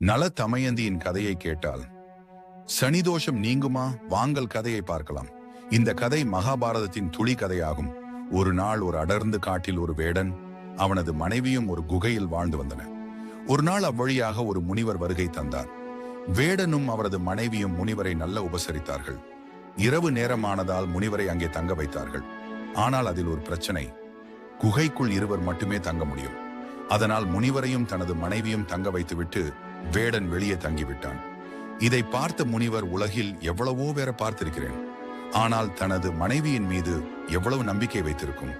நல தமயந்தியின் கதையை கேட்டால் சனிதோஷம் நீங்குமா? வாங்கல் கதையை பார்க்கலாம். இந்த கதை மகாபாரதத்தின் துளி கதையாகும். ஒரு நாள் ஒரு அடர்ந்து காட்டில் ஒரு வேடன் அவனது மனைவியும் ஒரு குகையில் வாழ்ந்து வந்தன. ஒரு நாள் அவ்வழியாக ஒரு முனிவர் வருகை தந்தார். வேடனும் அவரது மனைவியும் முனிவரை நல்ல உபசரித்தார்கள். இரவு நேரமானதால் முனிவரை அங்கே தங்க வைத்தார்கள். ஆனால் அதில் ஒரு பிரச்சனை. குகைக்குள் இருவர் மட்டுமே தங்க முடியும். அதனால் முனிவரையும் தனது மனைவியும் தங்க வைத்துவிட்டு வேடன் வெளியே தங்கிவிட்டான். இதை பார்த்த முனிவர் உலகில் எவ்வளவோ வேற பார்த்திருக்கிறேன். ஆனால் தனது மனைவியின் மீது எவ்வளவு நம்பிக்கை வைத்திருக்கும்.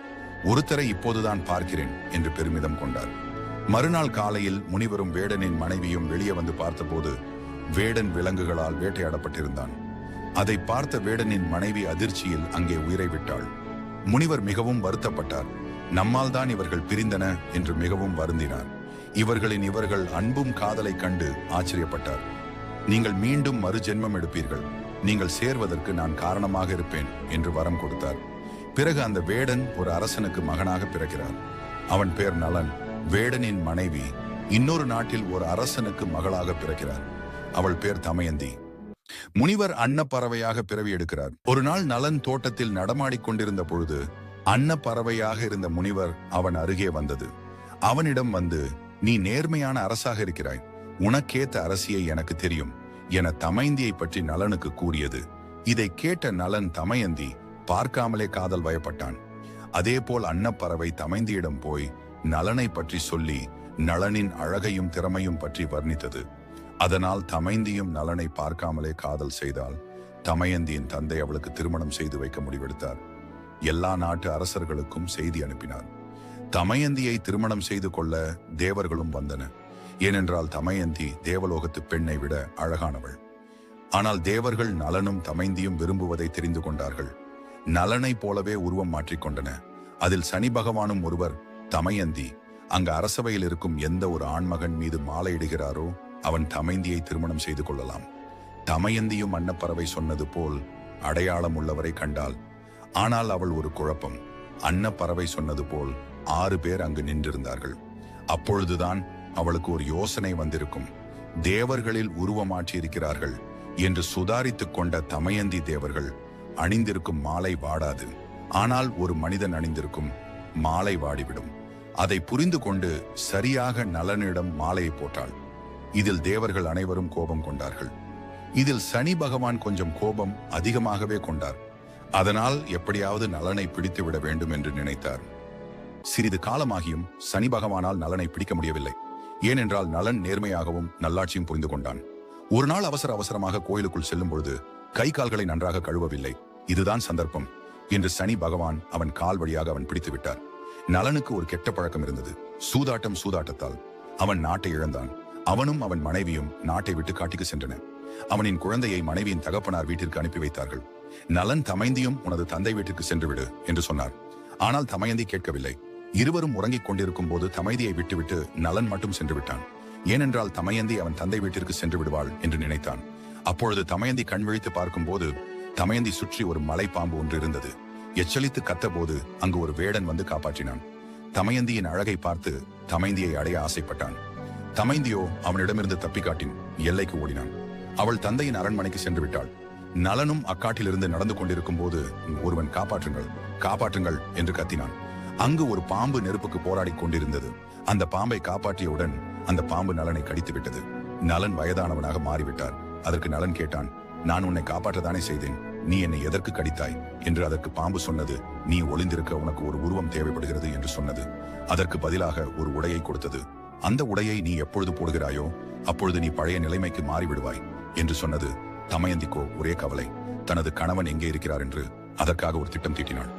ஒருத்தரை இப்போதுதான் பார்க்கிறேன் என்று பெருமிதம் கொண்டார். மறுநாள் காலையில் முனிவரும் வேடனின் மனைவியும் வெளியே வந்து பார்த்தபோது வேடன் விலங்குகளால் வேட்டையாடப்பட்டிருந்தான். அதை பார்த்த வேடனின் மனைவி அதிர்ச்சியில் அங்கே உயிரை விட்டாள். முனிவர் மிகவும் வருத்தப்பட்டார். நம்மால் தான் இவர்கள் பிரிந்தன என்று மிகவும் வருந்தினார். இவர்களின் இவர்கள் அன்பும் காதலை கண்டு ஆச்சரியப்பட்டார். நீங்கள் மீண்டும் மறு ஜென்மம் எடுப்பீர்கள். நீங்கள் சேர்வதற்கு நான் காரணமாக இருப்பேன் என்று வரம் கொடுத்தார். பிறகு அந்த வேடன் ஒரு அரசனுக்கு மகனாக பிறக்கிறார். அவன் பேர் நலன். வேடனின் மனைவி இன்னொரு நாட்டில் ஒரு அரசனுக்கு மகளாக பிறக்கிறார். அவள் பேர் தமயந்தி. முனிவர் அன்னப்பறவையாக பிறவி எடுக்கிறார். ஒரு நாள் நலன் தோட்டத்தில் நடமாடிக் கொண்டிருந்த பொழுது அன்னப்பறவையாக இருந்த முனிவர் அவன் அருகே வந்தது. அவனிடம் வந்து நீ நேர்மையான அரசாக இருக்கிறாய். உனக்கேத்த அரசியை எனக்கு தெரியும். என தமைந்தியை பற்றி நலனுக்கு கூறியது. இதை கேட்ட நலன் தமயந்தி பார்க்காமலே காதல் வயப்பட்டான் அதேபோல் அன்னப்பறவை தமைந்தியிடம் போய் நலனை பற்றி சொல்லி நலனின் அழகையும் திறமையும் பற்றி வர்ணித்தது. அதனால் தமைந்தியும் நலனை பார்க்காமலே காதல் செய்தால் தமயந்தியின் தந்தை அவளுக்கு திருமணம் செய்து வைக்க முடிவெடுத்தார். எல்லா நாட்டு அரசர்களுக்கும் செய்தி அனுப்பினார். தமயந்தியை திருமணம் செய்து கொள்ள தேவர்களும் வந்தன. ஏனென்றால் தமயந்தி தேவலோகத்து பெண்ணை விட அழகானவள். ஆனால் தேவர்கள் நலனும் தமைந்தியும் விரும்புவதை தெரிந்து கொண்டார்கள். நலனை போலவே உருவம் மாற்றிக்கொண்டன அதில் சனி பகவானும் ஒருவர் தமயந்தி அங்கு அரசவையில் இருக்கும் எந்த ஒரு ஆண்மகன் மீது மாலையிடுகிறாரோ அவன் தமைந்தியை திருமணம் செய்து கொள்ளலாம். தமயந்தியும் அன்னப்பறவை சொன்னது போல் அடையாளம் உள்ளவரை கண்டால் ஆனால் அவள் ஒரு குழப்பம். அன்னப்பறவை சொன்னது போல் ஆறு பேர் அங்கு நின்றிருந்தார்கள். அப்பொழுதுதான் அவளுக்கு ஒரு யோசனை வந்திருக்கும். தேவர்களில் உருவமாற்றியிருக்கிறார்கள் என்று சுதாரித்துக் கொண்ட தமயந்தி தேவர்கள் அணிந்திருக்கும் மாலை வாடாது. ஆனால் ஒரு மனிதன் அணிந்திருக்கும் மாலை வாடிவிடும். அதை புரிந்து கொண்டு சரியாக நலனிடம் மாலையை போட்டாள். இதில் தேவர்கள் அனைவரும் கோபம் கொண்டார்கள். இதில் சனி பகவான் கொஞ்சம் கோபம் அதிகமாகவே கொண்டார். அதனால் எப்படியாவது நலனை பிடித்து விட வேண்டும் என்று நினைத்தார். சிறிது காலமாகியும் சனி பகவானால் நலனை பிடிக்க முடியவில்லை. ஏனென்றால் நலன் நேர்மையாகவும் நல்லாட்சியும் புரிந்து கொண்டான். ஒரு நாள் அவசர அவசரமாக கோயிலுக்குள் செல்லும் பொழுது கை கால்களை நன்றாக கழுவவில்லை. இதுதான் சந்தர்ப்பம். என்று சனி பகவான் அவன் கால் வழியாக அவன் பிடித்து விட்டார். நலனுக்கு ஒரு கெட்ட பழக்கம் இருந்தது. சூதாட்டம் சூதாட்டத்தால் அவன் நாட்டை இழந்தான். அவனும் அவன் மனைவியும் நாட்டை விட்டு காட்டிக்கு சென்றன. அவனின் குழந்தையை மனைவியின் தகப்பனார் வீட்டிற்கு அனுப்பி வைத்தார்கள். நலன் தமைந்தியும் உனது தந்தை வீட்டிற்கு சென்று விடு என்று சொன்னார். ஆனால் தமயந்தி கேட்கவில்லை. இருவரும் உறங்கிக் கொண்டிருக்கும் போது தமைதியை விட்டுவிட்டு நலன் மட்டும் சென்று விட்டான். ஏனென்றால் தமயந்தி அவன் தந்தை வீட்டிற்கு சென்று விடுவாள் என்று நினைத்தான். அப்பொழுது தமயந்தி கண் விழித்து பார்க்கும்போது தமயந்தி சுற்றி ஒரு மலைப்பாம்பு ஒன்று இருந்தது. எச்சலித்து கத்தபோது அங்கு ஒரு வேடன் வந்து காப்பாற்றினான். தமயந்தியின் அழகை பார்த்து தமைந்தியை அடைய ஆசைப்பட்டான். தமைந்தியோ அவனிடமிருந்து தப்பி காட்டின் எல்லைக்கு ஓடினான். அவள் தந்தையின் அரண்மனைக்கு சென்று விட்டாள். நலனும் அக்காட்டிலிருந்து நடந்து கொண்டிருக்கும் போது ஒருவன் காப்பாற்றுங்கள் காப்பாற்றுங்கள் என்று கத்தினான். அங்கு ஒரு பாம்பு நெருப்புக்கு போராடி கொண்டிருந்தது. அந்த பாம்பை காப்பாற்றியவுடன் அந்த பாம்பு நலனை கடித்து விட்டது நலன் வயதானவனாக மாறிவிட்டார். அதற்கு நலன் கேட்டான் நான் உன்னை காப்பாற்றதானே செய்தேன். நீ என்னை எதற்கு கடித்தாய்? என்று அதற்கு பாம்பு சொன்னது நீ ஒளிந்திருக்க உனக்கு ஒரு உருவம் தேவைப்படுகிறது என்று சொன்னது. அதற்கு பதிலாக ஒரு உடையை கொடுத்தது. அந்த உடையை நீ எப்பொழுது போடுகிறாயோ அப்பொழுது நீ பழைய நிலைமைக்கு மாறிவிடுவாய் என்று சொன்னது தமயந்திக்கோ ஒரே கவலை. தனது கணவன் எங்கே இருக்கிறார் என்று அதற்காக ஒரு திட்டம் தீட்டினாள்.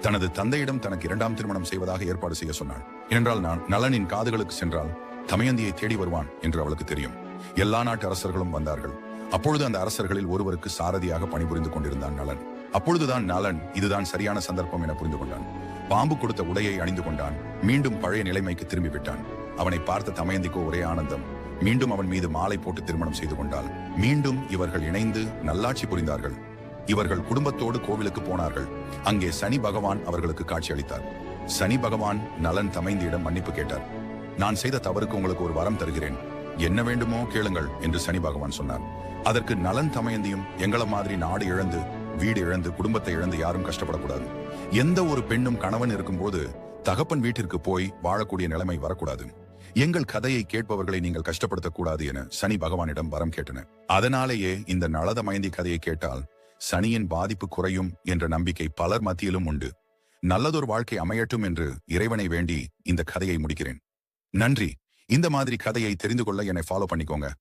தனது தந்தையிடம் தனக்கு இரண்டாம் திருமணம் செய்வதாக ஏற்பாடு செய்ய சொன்னாள். ஏனென்றால் நான் நலனின் காதுகளுக்கு சென்றால் தமயந்தியை தேடி வருவான் என்று அவளுக்கு தெரியும். எல்லா நாட்டு அரசர்களும் வந்தார்கள். அப்பொழுது அந்த அரசர்களில் ஒருவருக்கு சாரதியாக பணிபுரிந்து கொண்டிருந்தான் நலன். அப்பொழுதுதான் நலன் இதுதான் சரியான சந்தர்ப்பம் என புரிந்து கொண்டான். பாம்பு கொடுத்த உடையை அணிந்து கொண்டான். மீண்டும் பழைய நிலைமைக்கு திரும்பி விட்டான். அவனை பார்த்த தமயந்திக்கோ ஒரே ஆனந்தம். மீண்டும் அவன் மீது மாலை போட்டு திருமணம் செய்து கொண்டாள். மீண்டும் இவர்கள் இணைந்து நல்லாட்சி புரிந்தார்கள். இவர்கள் குடும்பத்தோடு கோவிலுக்கு போனார்கள். அங்கே சனி பகவான் அவர்களுக்கு காட்சி அளித்தார் சனி பகவான் நலன் தமைந்தியிடம் மன்னிப்பு கேட்டார். நான் செய்த தவறுக்கு உங்களுக்கு ஒரு வரம் தருகிறேன். என்ன வேண்டுமோ கேளுங்கள் என்று சனி பகவான் சொன்னார். அதற்கு நலன் தமயந்தியும் எங்களை மாதிரி நாடு இழந்து வீடு இழந்து குடும்பத்தை இழந்து யாரும் கஷ்டப்படக்கூடாது. எந்த ஒரு பெண்ணும் கணவன் இருக்கும்போது தகப்பன் வீட்டிற்கு போய் வாழக்கூடிய நிலைமை வரக்கூடாது. எங்கள் கதையை கேட்பவர்களை நீங்கள் கஷ்டப்படுத்தக்கூடாது என சனி பகவானிடம் வரம் கேட்டனர். அதனாலேயே இந்த நலதமயந்தி கதையை கேட்டால் சனியின் பாதிப்பு குறையும் என்ற நம்பிக்கை பலர் மத்தியிலும் உண்டு. நல்லதொரு வாழ்க்கை அமையட்டும் என்று இறைவனை வேண்டி இந்த கதையை முடிக்கிறேன். நன்றி. இந்த மாதிரி கதையை தெரிந்து கொள்ள என்னை ஃபாலோ பண்ணிக்கோங்க.